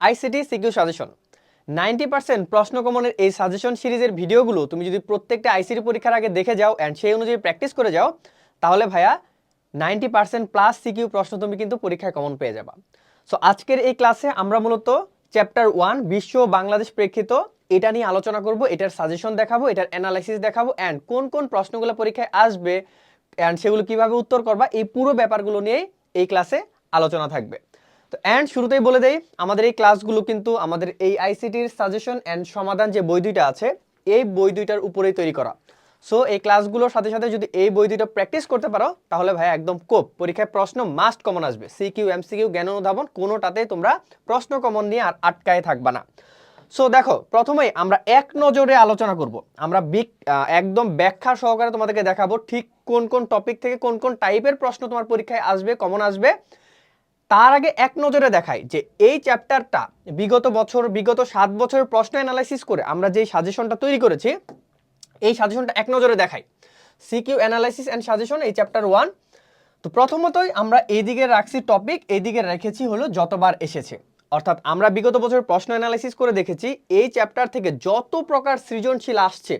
ICT CQ suggestion ninety percent প্রশ্ন কমনের এই সাজেশন সিরিজের ভিডিওগুলো তুমি যদি প্রত্যেকটা আইসিটি পরীক্ষার আগে দেখে যাও অ্যান্ড সেই অনুযায়ী প্র্যাকটিস করে যাও, তাহলে ভাইয়া নাইনটি পার্সেন্ট প্লাস সিকিউ প্রশ্ন তুমি কিন্তু পরীক্ষায় কমন পেয়ে যাবা। সো আজকের এই ক্লাসে আমরা মূলত চ্যাপ্টার ওয়ান বিশ্ব বাংলাদেশ প্রেক্ষিত, এটা নিয়ে আলোচনা করব, এটার সাজেশন দেখাবো, এটার অ্যানালাইসিস দেখাবো অ্যান্ড কোন কোন প্রশ্নগুলো পরীক্ষায় আসবে অ্যান্ড সেগুলো কীভাবে উত্তর করবা, এই পুরো ব্যাপারগুলো নিয়েই এই ক্লাসে আলোচনা থাকবে। তো অ্যান্ড শুরুতেই বলে দেই, আমাদের এই ক্লাসগুলো কিন্তু আমাদের এই আইসিটির সাজেশন অ্যান্ড সমাধান যে বই দুইটা আছে, এই বই দুইটার উপরেই তৈরি করা। সো এই ক্লাসগুলোর সাথে সাথে যদি এই বই দুইটা প্র্যাকটিস করতে পারো, তাহলে ভাই একদম কোপ, পরীক্ষায় প্রশ্ন মাস্ট কমন আসবে। C Q M C Q জ্ঞান অনুধাবন কোনোটাতে তোমরা প্রশ্ন কমন নিয়ে আর আটকায় থাকবা না। সো দেখো, প্রথমেই আমরা এক নজরে আলোচনা করব। আমরা বিগ একদম ব্যাখ্যা সহকারে তোমাদেরকে দেখাবো ঠিক কোন কোন টপিক থেকে কোন কোন টাইপের প্রশ্ন তোমার পরীক্ষায় আসবে কমন আসবে। তার আগে এক নজরে দেখাই যে এই চ্যাপ্টারটা বিগত বছর, বিগত সাত বছরের প্রশ্ন অ্যানালাইসিস করে আমরা যেই সাজেশনটা তৈরি করেছি, এই সাজেশনটা এক নজরে দেখাই। সিকিউ অ্যানালাইসিস অ্যান্ড সাজেশন এই চ্যাপ্টার ওয়ান তো প্রথমতই আমরা এইদিকে রাখছি টপিক এইদিকে রেখেছি হলো যতবার এসেছে। অর্থাৎ আমরা বিগত বছর প্রশ্ন অ্যানালাইসিস করে দেখেছি, এই চ্যাপ্টার থেকে যত প্রকার সৃজনশীল আসছে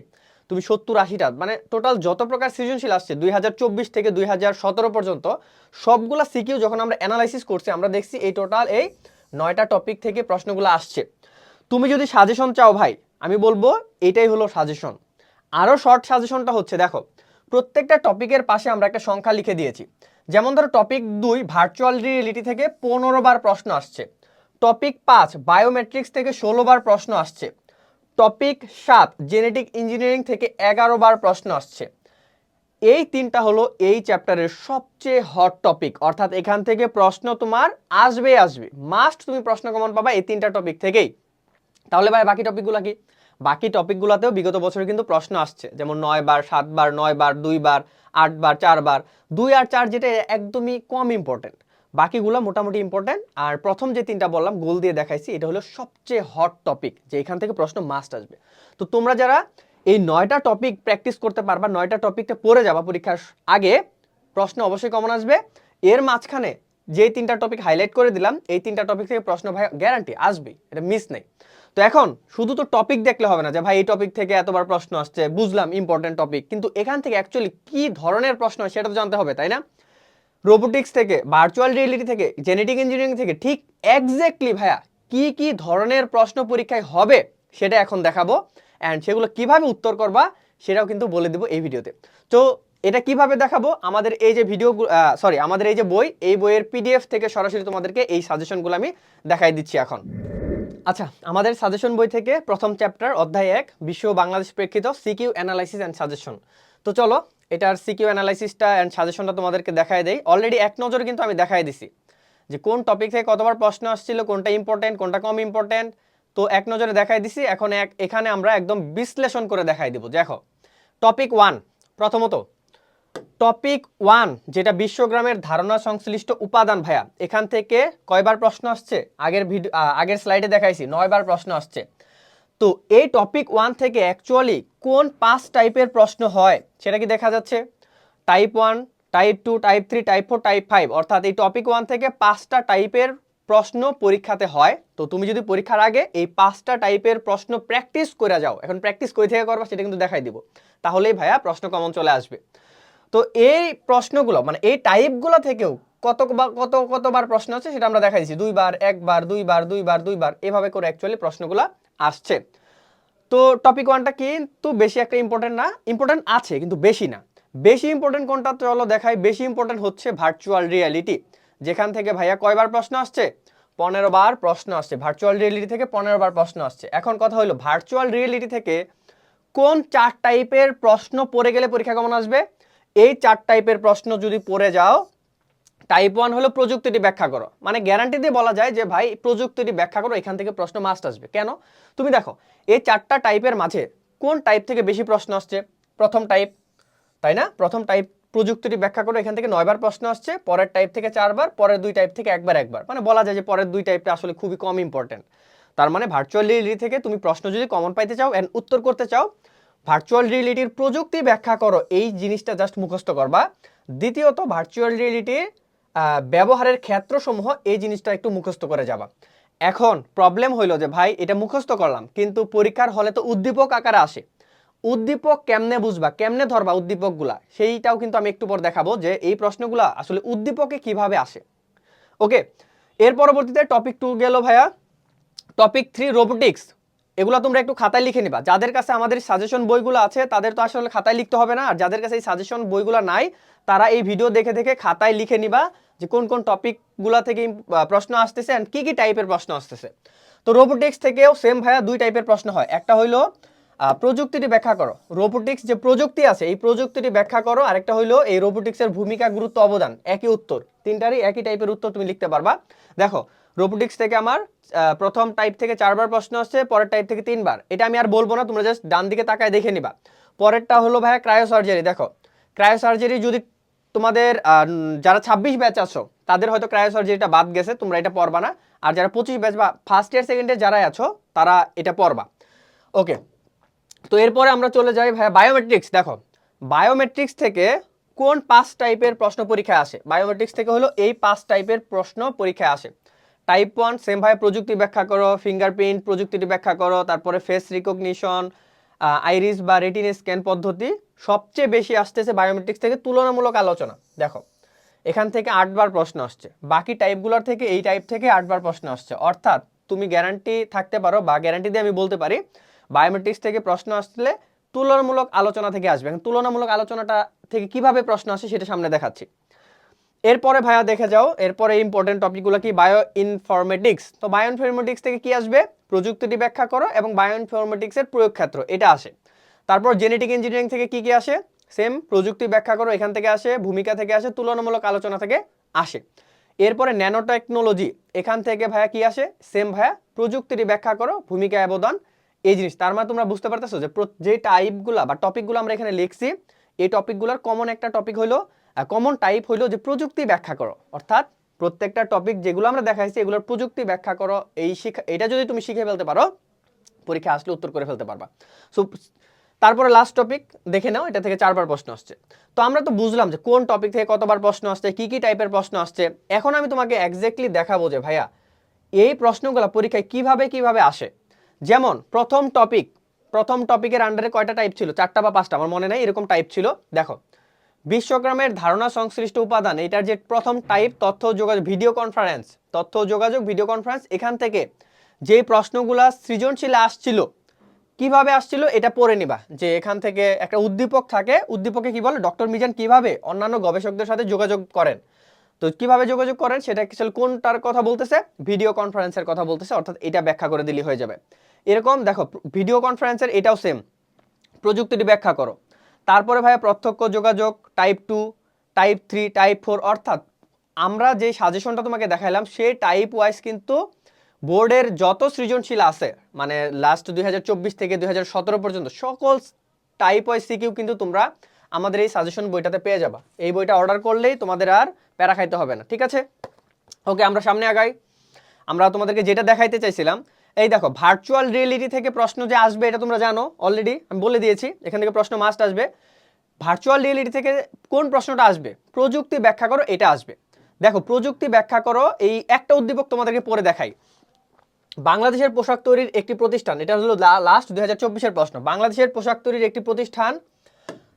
তুমি সত্তর আশিটা মানে টোটাল যত প্রকার সৃজনশীল আসছে, দুই হাজার চব্বিশ থেকে দুই হাজার সতেরো পর্যন্ত, সবগুলা সিকিউ যখন আমরা অ্যানালাইসিস করছি, আমরা দেখছি এই টোটাল এই নয়টা টপিক থেকে প্রশ্নগুলো আসছে। তুমি যদি সাজেশন চাও ভাই, আমি বলব এটাই হলো সাজেশন আরও শর্ট সাজেশনটা হচ্ছে, দেখো, প্রত্যেকটা টপিকের পাশে আমরা একটা সংখ্যা লিখে দিয়েছি। যেমন ধরো টপিক দুই ভার্চুয়াল রিয়েলিটি থেকে পনেরো বার প্রশ্ন আসছে। টপিক পাঁচ বায়োমেট্রিক্স থেকে ষোলো বার প্রশ্ন আসছে। টপিক সাত জেনেটিক ইঞ্জিনিয়ারিং থেকে এগারো বার প্রশ্ন আসছে। এই তিনটা হলো এই চ্যাপ্টারের সবচেয়ে হট টপিক অর্থাৎ এখান থেকে প্রশ্ন তোমার আসবে আসবে। মাস্ট তুমি প্রশ্ন কমন পাবা এই তিনটা টপিক থেকেই। তাহলে ভাই, বাকি টপিকগুলো কি? বাকি টপিকগুলোতেও বিগত বছরে কিন্তু প্রশ্ন আসছে। যেমন নয় বার, সাত বার, নয় বার, দুই বার, আট বার, চার বার। দুই আর চার যেটা একদমই কম ইম্পর্টেন্ট বাকিগুলো মোটামুটি ইম্পর্টেন্ট আর প্রথম যে তিনটা বললাম, গোল দিয়ে দেখাইছি, এটা হলো সবচেয়ে হট টপিক যে এখান থেকে প্রশ্ন মাস্ট আসবে। তো তোমরা যারা এই নয়টা টপিক প্র্যাকটিস করতে পারবা, নয়টা টপিকটা পড়ে যাবা পরীক্ষার আগে, প্রশ্ন অবশ্যই কমন আসবে। এর মাঝখানে যে তিনটা টপিক হাইলাইট করে দিলাম, এই তিনটা টপিক থেকে প্রশ্ন ভাই গ্যারান্টি আসবেই, এটা মিস নেই। তো এখন শুধু তো টপিক দেখলে হবে না, যে ভাই এই টপিক থেকে এতবার প্রশ্ন আসছে, বুঝলাম ইম্পর্টেন্ট টপিক কিন্তু এখান থেকে অ্যাকচুয়ালি কি ধরনের প্রশ্ন সেটা তো জানতে হবে, তাই না? রোবোটিক্স থেকে ভার্চুয়াল রিয়েলিটি থেকে জেনেটিক ইঞ্জিনিয়ারিং থেকে ঠিক এক্স্যাক্টলি ভাইয়া কি কি ধরনের প্রশ্ন পরীক্ষায় হবে সেটা এখন দেখাবো অ্যান্ড সেগুলো কীভাবে উত্তর করবা সেটাও কিন্তু বলে দেবো এই ভিডিওতে তো। এটা কীভাবে দেখাবো? আমাদের এই যে ভিডিও সরি আমাদের এই যে বই, এই বইয়ের পিডিএফ থেকে সরাসরি তোমাদেরকে এই সাজেশনগুলো আমি দেখাই দিচ্ছি এখন। আচ্ছা আমাদের সাজেশন বই থেকে প্রথম চ্যাপ্টার অধ্যায় এক, বিশ্ব বাংলাদেশ প্রেক্ষিত সিকিউ অ্যানালাইসিস অ্যান্ড সাজেশন তো চলো এটার সিকিউ অ্যানালাইসিসটা অ্যান্ড সাজেশনটা তোমাদেরকে দেখায় দেই। অলরেডি এক নজরে কিন্তু আমি দেখাই দিছি যে কোন টপিক থেকে কতবার প্রশ্ন আসছিল, কোনটা ইম্পর্টেন্ট কোনটা কম ইম্পর্টেন্ট তো এক নজরে দেখাই দিছি, এখন এক, এখানে আমরা একদম বিশ্লেষণ করে দেখাই দিব। দেখো টপিক ওয়ান প্রথমত টপিক ওয়ান যেটা বিশ্বগ্রামের ধারণা সংশ্লিষ্ট উপাদান ভাইয়া, এখান থেকে কয়বার প্রশ্ন আসছে? আগের ভিডিও আগের স্লাইডে দেখাইছি, নয়বার প্রশ্ন আসছে। তো এই টপিক ওয়ান থেকে অ্যাকচুয়ালি কোন পাঁচ টাইপের প্রশ্ন হয়? সেটা কি দেখা যাচ্ছে? Type one type two type three type four type five অর্থাৎ এই টপিক ওয়ান থেকে পাঁচটা টাইপের প্রশ্ন পরীক্ষাতে হয়। তো তুমি যদি পরীক্ষার আগে এই পাঁচটা টাইপের প্রশ্ন প্র্যাকটিস করে যাও, এখন প্র্যাকটিস করে থেকে করবা সেটা কিন্তু দেখাই দিব। তাহলেই ভাইয়া প্রশ্ন কমন চলে আসবে। তো এই প্রশ্নগুলো মানে এই টাইপগুলো থেকেও কত কত, কতবার প্রশ্ন আছে সেটা আমরা দেখাই দিচ্ছি দুইবার, একবার, দুইবার দুইবার দুইবার, এভাবে করে অ্যাকচুয়ালি প্রশ্নগুলো আসছে। তো টপিক ওয়ানটা কিন্তু বেশি একটা ইম্পর্টেন্ট না ইম্পর্টেন্ট আছে কিন্তু বেশি না। বেশি ইম্পর্টেন্ট কোনটা চলো দেখাই, বেশি ইম্পর্টেন্ট হচ্ছে ভার্চুয়াল রিয়ালিটি যেখান থেকে ভাইয়া কয়বার প্রশ্ন আসছে? পনেরো বার প্রশ্ন আসছে। ভার্চুয়াল রিয়েলিটি থেকে পনেরো বার প্রশ্ন আসছে। এখন কথা হলো ভার্চুয়াল রিয়েলিটি থেকে কোন চার টাইপের প্রশ্ন পড়ে গেলে পরীক্ষা কেমন আসবে? এই চার টাইপের প্রশ্ন যদি পড়ে যাও টাইপ ওয়ান হলো প্রযুক্তিটি ব্যাখ্যা করো। মানে গ্যারান্টি দিয়ে বলা যায় যে, ভাই, প্রযুক্তিটি ব্যাখ্যা করো, এখান থেকে প্রশ্ন মাস্ট আসবে। কেন? তুমি দেখো, এই চারটা টাইপের মাঝে কোন টাইপ থেকে বেশি প্রশ্ন আসছে? প্রথম টাইপ তাই না? প্রথম টাইপ প্রযুক্তিটি ব্যাখ্যা করো, এখান থেকে নয়বার প্রশ্ন আসছে, পরের টাইপ থেকে চারবার পরের দুই টাইপ থেকে একবার একবার। মানে বলা যায় যে, পরের দুই টাইপটা আসলে খুবই কম ইম্পর্টেন্ট তার মানে ভার্চুয়াল রিয়েলিটি থেকে তুমি প্রশ্ন যদি কমন পাইতে চাও অ্যান্ড উত্তর করতে চাও ভার্চুয়াল রিয়েলিটির প্রযুক্তি ব্যাখ্যা করো, এই জিনিসটা জাস্ট মুখস্থ করবা। দ্বিতীয়ত ভার্চুয়াল রিয়েলিটির ব্যবহারের ক্ষেত্রসমূহ এই জিনিসটা একটু মুখস্থ করে যাবা। এখন প্রবলেম হইল যে, ভাই, এটা মুখস্থ করলাম, কিন্তু পরীক্ষার হলে তো উদ্দীপক আকারে আসে। উদ্দীপক কেমনে বুঝবা, কেমনে ধরবা উদ্দীপকগুলা? সেইটাও কিন্তু আমি একটু পর দেখাবো যে, এই প্রশ্নগুলা আসলে উদ্দীপকে কীভাবে আসে। ওকে এর পরবর্তীতে টপিক টু গেল ভাইয়া। টপিক থ্রি রোবোটিক্স এগুলো তোমরা একটু খাতায় লিখে নিবা। যাদের কাছে আমাদের সাজেশন বইগুলো আছে, তাদের তো আসলে খাতায় লিখতে হবে না। আর যাদের কাছে এই সাজেশন বইগুলো নাই, তারা এই ভিডিও দেখে দেখে খাতায় লিখে নিবা যে কোন কোন টপিকগুলো থেকে প্রশ্ন আসতেছে অ্যান্ড কী কী টাইপের প্রশ্ন আসতেছে। তো রোবোটিক্স থেকেও সেম ভাইয়া দুই টাইপের প্রশ্ন হয়। একটা হইল প্রযুক্তিটি ব্যাখ্যা করো। রোবোটিক্স যে প্রযুক্তি আছে, এই প্রযুক্তিটি ব্যাখ্যা করো। আরেকটা হইল, এই রোবোটিক্সের ভূমিকা গুরুত্ব অবদান, একই উত্তর। তিনটারই একই টাইপের উত্তর তুমি লিখতে পারবা। দেখো রোবোটিক্স থেকে আমার প্রথম টাইপ থেকে চারবার প্রশ্ন আসছে, পরের টাইপ থেকে তিনবার। এটা আমি আর বলব না, তোমরা জাস্ট ডান দিকে তাকায় দেখে নিবা। পরেরটা হলো ভাইয়া ক্রায়োসার্জারি দেখো। ক্রায়োসার্জারি যদি তোমাদের যারা ছাব্বিশ ব্যাচ আছো, তাদের হয়তো ক্রায়োসার্জারিটা বাদ গেছে, তোমরা এটা পড়বা না। আর যারা পঁচিশ ব্যাচ বা ফার্স্ট ইয়ার সেকেন্ড ইয়ার যারা আছো, তারা এটা পড়বা। ওকে তো এরপরে আমরা চলে যাই ভাইয়া বায়োমেট্রিক্স দেখো। বায়োমেট্রিক্স থেকে কোন পাঁচ টাইপের প্রশ্ন পরীক্ষায় আসে? বায়োমেট্রিক্স থেকে হলো এই পাঁচ টাইপের প্রশ্ন পরীক্ষায় আসে। টাইপ ওয়ান সেম ভাই প্রযুক্তি ব্যাখ্যা করো ফিঙ্গারপ্রিন্ট প্রযুক্তিটি ব্যাখ্যা করো, তারপরে ফেস রিকগনিশন আইরিস বা রেটিন স্ক্যান পদ্ধতি, সবচেয়ে বেশি আসতেছে বায়োমেট্রিক্স থেকে তুলনামূলক আলোচনা। দেখো, এখান থেকে আটবার প্রশ্ন আসছে। বাকি টাইপগুলোর থেকে এই টাইপ থেকে আটবার প্রশ্ন আসছে। অর্থাৎ তুমি গ্যারান্টি থাকতে পারো বা গ্যারান্টি দিয়ে আমি বলতে পারি বায়োমেট্রিক্স থেকে প্রশ্ন আসলে তুলনামূলক আলোচনা থেকে আসবে। তুলনামূলক আলোচনাটা থেকে কীভাবে প্রশ্ন আসে সেটা সামনে দেখাচ্ছি। এরপরে ভাইয়া দেখে যাও, এরপরে ইম্পর্টেন্ট টপিকগুলো কি? বায়ো ইনফরমেটিক্স তো বায়ো ইনফরমেটিক্স থেকে কি আসবে? প্রযুক্তিটি ব্যাখ্যা করো এবং বায়ো ইনফরমেটিক্সের প্রয়োগ ক্ষেত্র এটা আসে। তারপর জেনেটিক ইঞ্জিনিয়ারিং থেকে কি কি আসে? সেম প্রযুক্তি ব্যাখ্যা করো, এখান থেকে আসে, ভূমিকা থেকে আসে, তুলনামূলক আলোচনা থেকে আসে। এরপরে ন্যানো টেকনোলজি এখান থেকে ভাইয়া কি আসে? সেম ভাইয়া, প্রযুক্তিটি ব্যাখ্যা করো, ভূমিকা, অবদান, এই জিনিস। তার মানে তোমরা বুঝতে পারতেছো যে যে টাইপগুলা বা টপিকগুলো আমরা এখানে লিখছি, এই টপিকগুলোর কমন একটা টপিক হলো কমন টাইপ হলো যে প্রযুক্তি ব্যাখ্যা করো। অর্থাৎ প্রত্যেকটা টপিক যেগুলো আমরা দেখাইছি, এগুলোর প্রযুক্তি ব্যাখ্যা করো। এই শিখা এটা যদি তুমি শিখে ফেলতে পারো, পরীক্ষা আসলে উত্তর করে ফেলতে পারবা। সো তারপরে লাস্ট টপিক দেখে নাও, এটা থেকে চারবার প্রশ্ন আসছে। তো আমরা তো বুঝলাম যে কোন টপিক থেকে কতবার প্রশ্ন আসছে, কি কি টাইপের প্রশ্ন আসছে। এখন আমি তোমাকে এক্স্যাক্টলি দেখাবো যে, ভাইয়া, এই প্রশ্নগুলো পরীক্ষায় কীভাবে কীভাবে আসে। যেমন, প্রথম টপিক প্রথম টপিকের আন্ডারে কয়টা টাইপ ছিল? চারটা বা পাঁচটা, আমার মনে নেই, এরকম টাইপ ছিল। দেখো বিশ্বগ্রামের ধারণা সংশ্লিষ্ট উপাদান, এটার যে প্রথম টাইপ তথ্য যোগাযোগ ভিডিও কনফারেন্স তথ্য যোগাযোগ ভিডিও কনফারেন্স এখান থেকে যে প্রশ্নগুলা সৃজনশীল আসছিল, কীভাবে আসছিল এটা পড়ে নিবা। যে এখান থেকে একটা উদ্দীপক থাকে, উদ্দীপকে কি বলে? ডক্টর মিজান কীভাবে অন্যান্য গবেষকদের সাথে যোগাযোগ করেন? তো কীভাবে যোগাযোগ করেন? সেটা অ্যাকচুয়ালি কোনটার কথা বলতেছে? ভিডিও কনফারেন্সের কথা বলতেছে, অর্থাৎ এটা ব্যাখ্যা করে দিলে হয়ে যাবে। এরকম দেখো ভিডিও কনফারেন্সের এটাও সেম প্রযুক্তিটি ব্যাখ্যা করো। তারপরে ভাইয়া প্রত্যক্ষ যোগাযোগ type two type three type four অর্থাৎ আমরা যে সাজেশনটা তোমাকে দেখাইলাম, সেই টাইপ ওয়াইজ কিন্তু বোর্ডের যত সৃজনশীল আছে মানে লাস্ট দুই হাজার চব্বিশ থেকে দুই হাজার সতেরো পর্যন্ত সকল টাইপ ওয়াইজ সিকিউ কিন্তু তোমরা আমাদের এই সাজেশন বইটাতে পেয়ে যাবা। এই বইটা অর্ডার করলেই তোমাদের আর প্যারা খাইতে হবে না, ঠিক আছে? ওকে আমরা সামনে আগাই। আমরা তোমাদেরকে যেটা দেখাইতে চাইছিলাম এই দেখো ভার্চুয়াল রিয়েলিটি থেকে প্রশ্ন যে আসবে, এটা তোমরা জানো অলরেডি আমি বলে দিয়েছি, এখান থেকে প্রশ্ন মাস্ট আসবে। ভার্চুয়াল রিয়েলিটি থেকে কোন প্রশ্নটা আসবে? প্রযুক্তি ব্যাখ্যা করো, এটা আসবে। দেখো, প্রযুক্তি ব্যাখ্যা করো, এই একটা উদ্দীপক তোমাদেরকে পরে দেখাই। বাংলাদেশের পোশাক তৈরির একটি প্রতিষ্ঠান, এটা হলো লাস্ট দুই হাজার চব্বিশের প্রশ্ন। বাংলাদেশের পোশাক তৈরির একটি প্রতিষ্ঠান,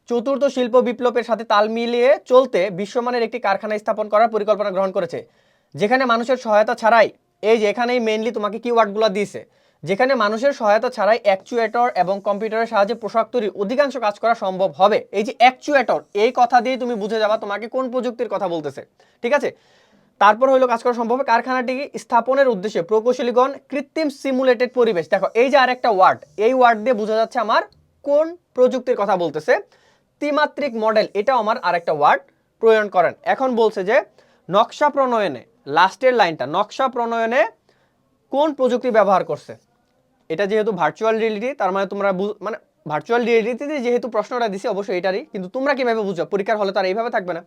চতুর্থ শিল্প বিপ্লবের সাথে তাল মিলিয়ে চলতে বিশ্বমানের একটি কারখানা স্থাপন করার পরিকল্পনা গ্রহণ করেছে, যেখানে মানুষের সহায়তা ছাড়াই এই যে এখানেই মেনলি তোমাকে কিওয়ার্ডগুলো দিয়েছে। যেখানে মানুষের সহায়তা ছাড়াই অ্যাকচুয়েটর এবং কম্পিউটারের সাহায্যে পোশাক তৈরির অধিকাংশ কাজ করা সম্ভব হবে। এই যে অ্যাকচুয়েটর এই কথা দিয়ে তুমি বুঝে যাবা তোমাকে কোন প্রযুক্তির কথা বলতেছে। ঠিক আছে? তারপর হলো কাজ করা সম্ভব কারখানাটি স্থাপনের উদ্দেশ্যে প্রকৌশলীগণ কৃত্রিম সিমুলেটেড পরিবেশ। দেখো, এই যে আরেকটা ওয়ার্ড এই ওয়ার্ড দিয়ে বোঝা যাচ্ছে আমার কোন প্রযুক্তির কথা বলতেছে। ত্রিমাত্রিক মডেল এটাও আমার আরেকটা ওয়ার্ড প্রয়োগ করেন। এখন বলছে যে নকশা প্রণয়নে লাস্টের লাইনটা, নকশা প্রণয়নে কোন প্রযুক্তি ব্যবহার করছে? এটা যেহেতু ভার্চুয়াল রিয়েলিটি তার মানে তোমরা মানে ভার্চুয়াল রিয়েলিটিতে যেহেতু প্রশ্নটা দিছে, অবশ্যই এটারই, কিন্তু তোমরা কীভাবে বুঝো? পরীক্ষার হলে তার এইভাবে থাকবে না।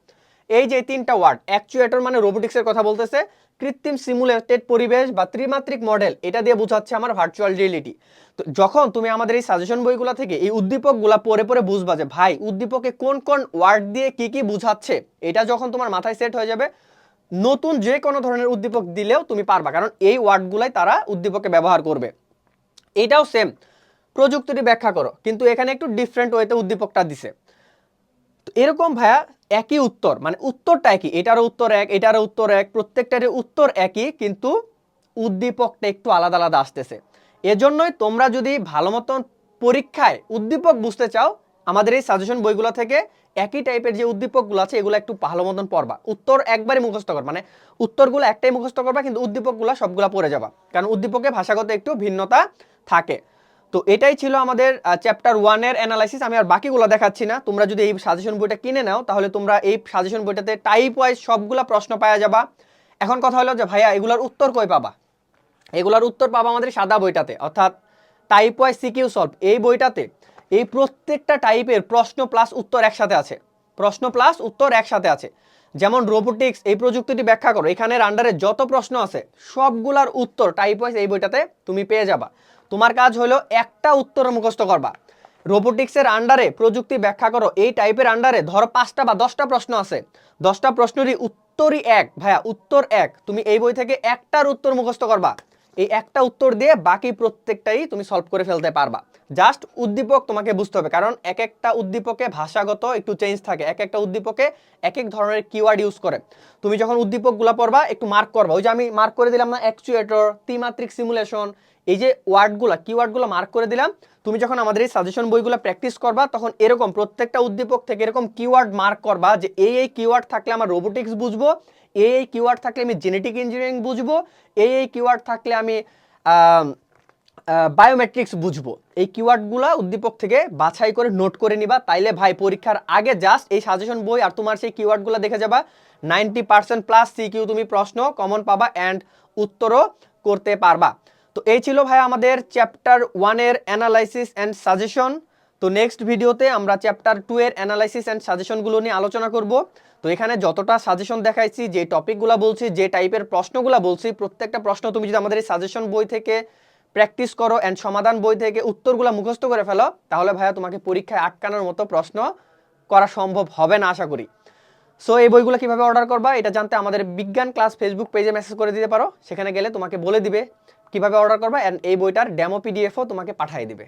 এই যে তিনটা ওয়ার্ড অ্যাকচুয়েটর মানে রোবোটিক্সের কথা বলতেছে, কৃত্রিম সিমুলেটেড পরিবেশ বা ত্রিমাত্রিক মডেল এটা দিয়ে বোঝাচ্ছে আমার ভার্চুয়াল রিয়েলিটি তো যখন তুমি আমাদের এই সাজেশন বইগুলো থেকে এই উদ্দীপকগুলা পরে পরে বুঝবা যে, ভাই, উদ্দীপকে কোন কোন ওয়ার্ড দিয়ে কি কি বুঝাচ্ছে, এটা যখন তোমার মাথায় সেট হয়ে যাবে নতুন যে কোনো ধরনের উদ্দীপক দিলেও তুমি পারবা, কারণ এই ওয়ার্ডগুলাই তারা উদ্দীপকে ব্যবহার করবে। এটাও সেম প্রযুক্তিটি ব্যাখ্যা করো, কিন্তু এখানে একটু ডিফারেন্ট ওয়েতে উদ্দীপকটা দিছে। এরকম ভাইয়া একই উত্তর মানে উত্তরটা একই, এটারও উত্তর এক, এটারও উত্তর এক, প্রত্যেকটারই উত্তর একই, কিন্তু উদ্দীপকটা একটু আলাদা আলাদা আসতেছে। এজন্যই তোমরা যদি ভালো মতন পরীক্ষায় উদ্দীপক বুঝতে চাও, আমাদের এই সাজেশন বইগুলো থেকে একই টাইপের যে উদ্দীপকগুলো আছে, এগুলো একটু ভালো মতন পড়বা। উত্তর একবারই মুখস্থ কর মানে উত্তরগুলো একটাই মুখস্থ করবা, কিন্তু উদ্দীপকগুলো সবগুলো পড়ে যাবা। কারণ উদ্দীপকে ভাষাগত একটু ভিন্নতা থাকে। তো এটাই ছিল আমাদের চ্যাপ্টার ওয়ানের অ্যানালাইসিস আমি আর বাকিগুলো দেখাচ্ছি না। তোমরা যদি এই সাজেশন বইটা কিনে নাও, তাহলে তোমরা এই সাজেশন বইটাতে টাইপ ওয়াইজ সবগুলা প্রশ্ন পাওয়া যাবা। এখন কথা হলো যে, ভাইয়া, এগুলোর উত্তর কই পাবা? এগুলোর উত্তর পাবা আমাদের সাদা বইটাতে, অর্থাৎ টাইপ ওয়াইজ সিকিউ সলভ এই বইটাতে এই প্রত্যেকটা টাইপের প্রশ্ন প্লাস উত্তর একসাথে আছে। প্রশ্ন প্লাস উত্তর একসাথে আছে। যেমন রোবোটিক্স এই প্রযুক্তিটি ব্যাখ্যা করো। এখানের আন্ডারে যত প্রশ্ন আছে, সবগুলার উত্তর টাইপ ওয়াইজ এই বইটাতে তুমি পেয়ে যাবা। তোমার কাজ হলো একটা উত্তর মুখস্থ করবা। রোবোটিক্সের আন্ডারে প্রযুক্তি ব্যাখ্যা করো। এই টাইপের আন্ডারে ধরো পাঁচটা বা দশটা প্রশ্ন আছে। দশটা প্রশ্নেরই উত্তরই এক। ভাইয়া, উত্তর এক। তুমি এই বই থেকে একটার উত্তর মুখস্থ করবা। এই একটা উত্তর দিয়ে বাকি প্রত্যেকটাই তুমি সলভ করে ফেলতে পারবা। জাস্ট উদ্দীপক তোমাকে বুঝতে হবে, কারণ এক একটা উদ্দীপকে ভাষাগত একটু চেঞ্জ থাকে, এক একটা উদ্দীপকে এক এক ধরনের কিওয়ার্ড ইউজ করে। তুমি যখন উদ্দীপকগুলো পড়বা, একটু মার্ক করবা। ওই যে আমি মার্ক করে দিলাম না অ্যাকচুয়েটর ত্রিমাত্রিক সিমুলেশন এই যে ওয়ার্ডগুলো কিওয়ার্ডগুলো মার্ক করে দিলাম, তুমি যখন আমাদের এই সাজেশন বইগুলো প্র্যাকটিস করবা, তখন এরকম প্রত্যেকটা উদ্দীপক থেকে এরকম কিওয়ার্ড মার্ক করবা যে এই এই কিওয়ার্ড থাকলে আমার রোবোটিক্স বুঝব এই কিওয়ার্ড থাকলে আমি জেনেটিক ইঞ্জিনিয়ারিং বুঝব, এই এই কিওয়ার্ড থাকলে আমি বায়োমেট্রিক্স বুঝব। এই কিওয়ার্ডগুলো উদ্দীপক থেকে বাছাই করে নোট করে নিবা, তাইলে ভাই পরীক্ষার আগে জাস্ট এই সাজেশন বই আর তোমার সেই কিওয়ার্ডগুলো দেখে যাবা। নাইনটি পার্সেন্ট প্লাস সিকিউ তুমি প্রশ্ন কমন পাবা অ্যান্ড উত্তরও করতে পারবা। তো এই ছিল ভাই আমাদের চ্যাপ্টার ওয়ানের অ্যানালাইসিস অ্যান্ড সাজেশন তো নেক্সট ভিডিওতে আমরা চ্যাপ্টার টু এর অ্যানালাইসিস অ্যান্ড সাজেশনগুলো নিয়ে আলোচনা করব। তো এখানে যতটা সাজেশন দেখাইছি, যে টপিকগুলো বলছি, যে টাইপের প্রশ্নগুলো বলছি, প্রত্যেকটা প্রশ্ন তুমি যদি আমাদের এই সাজেশন বই থেকে প্র্যাকটিস করো অ্যান্ড সমাধান বই থেকে উত্তরগুলো মুখস্থ করে ফেলো, তাহলে ভাইয়া তোমাকে পরীক্ষায় আটকানোর মতো প্রশ্ন করা সম্ভব হবে না, আশা করি। সো এই বইগুলো কীভাবে অর্ডার করবা, এটা জানতে আমাদের বিজ্ঞান ক্লাস ফেসবুক পেজে মেসেজ করে দিতে পারো। সেখানে গেলে তোমাকে বলে দিবে কীভাবে অর্ডার করবা অ্যান্ড এই বইটার ডেমো পিডিএফও তোমাকে পাঠিয়ে দিবে।